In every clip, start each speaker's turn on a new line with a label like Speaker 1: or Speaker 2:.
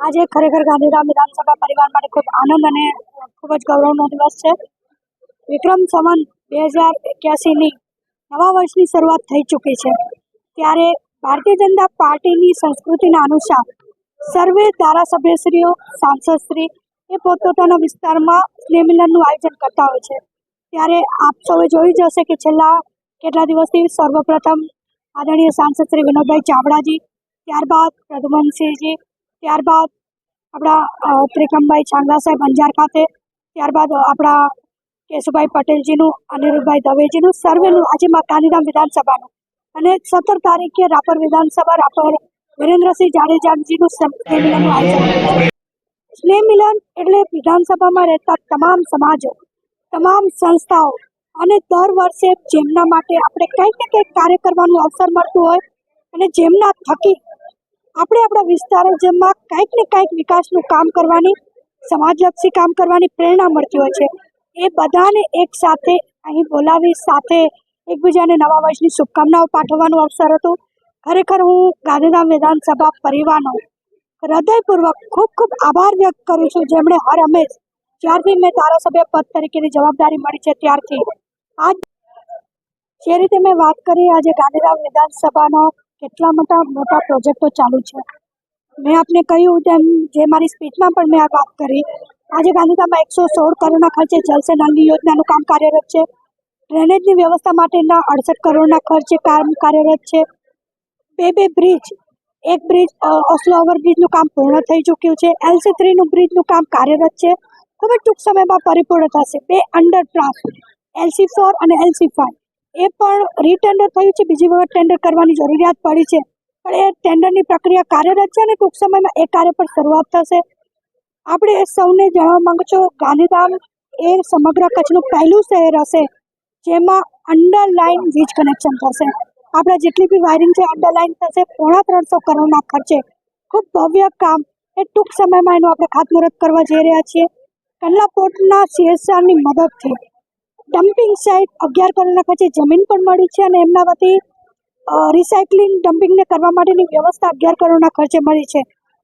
Speaker 1: આજે ખરેખર ગાંધીધામ વિધાનસભા પરિવાર માટે ખૂબ આનંદ અને ખૂબ જ ગૌરવનો દિવસ છે. વિક્રમ સંવત બે હજાર એક્યાસીની નવા વર્ષની શરૂઆત થઈ ચૂકી છે. ત્યારે ભારતીય જનતા પાર્ટીની સંસ્કૃતિના અનુસાર સર્વે ધારાસભ્યશ્રીઓ, સાંસદશ્રી એ પોતપોતાના વિસ્તારમાં સ્નેહમિલનનું આયોજન કરતા હોય છે. ત્યારે આપ સૌએ જોયું જ હશે કે છેલ્લા કેટલા દિવસથી સર્વપ્રથમ આદરણીય સાંસદ શ્રી વિનોદભાઈ ચાવડાજી, ત્યારબાદ પ્રદ્યુમનસિંહજી ત્યારબાદ આપણા ત્રિકમભાઈ છાંગા સાહેબ અંજાર ખાતે, ત્યારબાદ આપણા કેશુભાઈ પટેલજીનું, અનિરુદ્ધભાઈ દવેજીનું, સર્વેનું, આજે ગાંધીધામ વિધાનસભાનું. અને સત્તર તારીખે રાપર વિધાનસભા, રાપર વિરેન્દ્રસિંહ જાડેજાજીનું સ્નેહ મિલન એટલે વિધાનસભામાં રહેતા તમામ સમાજો, તમામ સંસ્થાઓ અને દર વર્ષે જેમના માટે આપણે કંઈક ને કંઈક કાર્ય કરવાનું અવસર મળતું હોય અને જેમના થકી આપણે આપણા વિસ્તારો જેમાં કંઈક ને કંઈક વિકાસનું કામ કરવાની સમાજલક્ષી કામ કરવાની પ્રેરણા મળતી હોય છે. એ બધાને એક સાથે અહીં બોલાવી, સાથે એકબીજાને નવા વર્ષની શુભકામનાઓ પાઠવવાનો અવસર હતો. ખરેખર હું ગાંધીધામ વિધાનસભા પરિવારનો હૃદયપૂર્વક ખૂબ ખૂબ આભાર વ્યક્ત કરું છું. જેમણે હર હંમેશ જ્યારથી મેં ધારાસભ્ય પદ તરીકેની જવાબદારી મળી છે, ત્યારથી આજ જે રીતે મેં વાત કરી, આજે ગાંધીધામ વિધાનસભાનો કેટલા મોટા મોટા પ્રોજેક્ટો ચાલુ છે. મેં આપને કહ્યું તેમ જે મારી સ્પીચમાં પણ મેં આ વાત કરી. આજે ગાંધીધામમાં એકસો સોળ કરોડના ખર્ચે જલસે નળની યોજનાનું કામ કાર્યરત છે. ડ્રેનેજની વ્યવસ્થા માટેના અડસઠ કરોડના ખર્ચે કામ કાર્યરત છે. બે બે બ્રિજ, એક બ્રિજ ઓસ્લો ઓવરબ્રિજનું કામ પૂર્ણ થઈ ચૂક્યું છે. એલસી થ્રીનું બ્રિજનું કામ કાર્યરત છે. ખૂબ જ ટૂંક સમયમાં પરિપૂર્ણ થશે. બે અંડરપાસ એલસી ફોર અને એલસી ફાઈવ. એ પણ રીટેન્ડર થયું છે. બીજી વખત ટેન્ડર કરવાની જરૂરિયાત પડી છે. પણ એ ટેન્ડરની પ્રક્રિયા કાર્યરત છે અને ટૂંક સમયમાં એ કાર્ય પર શરૂઆત થશે. આપણે એ સૌને જણાવવા માંગુ છું, ગાંધીધામ એ સમગ્ર કચ્છનું પહેલું શહેર હશે, જેમાં અંડરલાઇન વીજ કનેક્શન થશે. આપણા જેટલી બી વાયરિંગ છે અંડરલાઇન થશે, પોણા ત્રણસો કરોડના ખર્ચે. ખૂબ ભવ્ય કામ. એ ટૂંક સમયમાં એનું આપણે ખાતમુહૂર્ત કરવા જઈ રહ્યા છીએ. કંડલા પોર્ટના સીએસઆરની મદદથી. ડમ્પિંગ સાઇટ અગિયાર કરોડના ખર્ચે જમીન પણ મળી છે અને એમના વતી રિસાયકલિંગ ડમ્પિંગને કરવા માટેની વ્યવસ્થા અગિયાર કરોડના ખર્ચે મળી છે.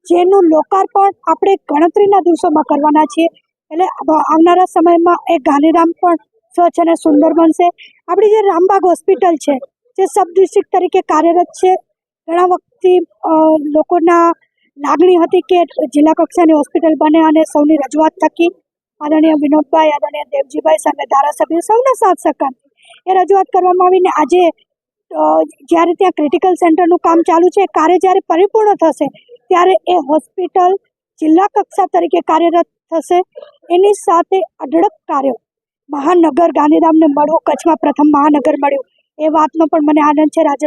Speaker 1: જેનું લોકાર્પણ આપણે ગણતરીના દિવસોમાં કરવાના છીએ. એટલે આવનારા સમયમાં એ ગાંધીધામ પણ સ્વચ્છ અને સુંદર બનશે. આપણી જે રામબાગ હોસ્પિટલ છે, જે સબ ડિસ્ટ્રિક્ટ તરીકે કાર્યરત છે, ઘણા વખતથી લોકોના લાગણી હતી કે જિલ્લા કક્ષાની હોસ્પિટલ બને અને સૌની રજૂઆત થકી આદરણીય વિનોદભાઈ, આદરણીય દેવજીભાઈ સામે ધારાસભ્ય સૌના સાથ સહકાર એ રજૂઆત કરવામાં આવીને આજે જ્યારે ત્યાં ક્રિટિકલ સેન્ટરનું કામ ચાલુ છે, કાર્ય જ્યારે પરિપૂર્ણ થશે, ત્યારે એ હોસ્પિટલ જિલ્લા કક્ષા તરીકે કાર્યરત થશે. એની સાથે અઢળક કાર્યો. મહાનગર ગાંધીધામને મળવું, કચ્છમાં પ્રથમ મહાનગર મળ્યું. એ વાતનો પણ મને આનંદ છે. રાજ્ય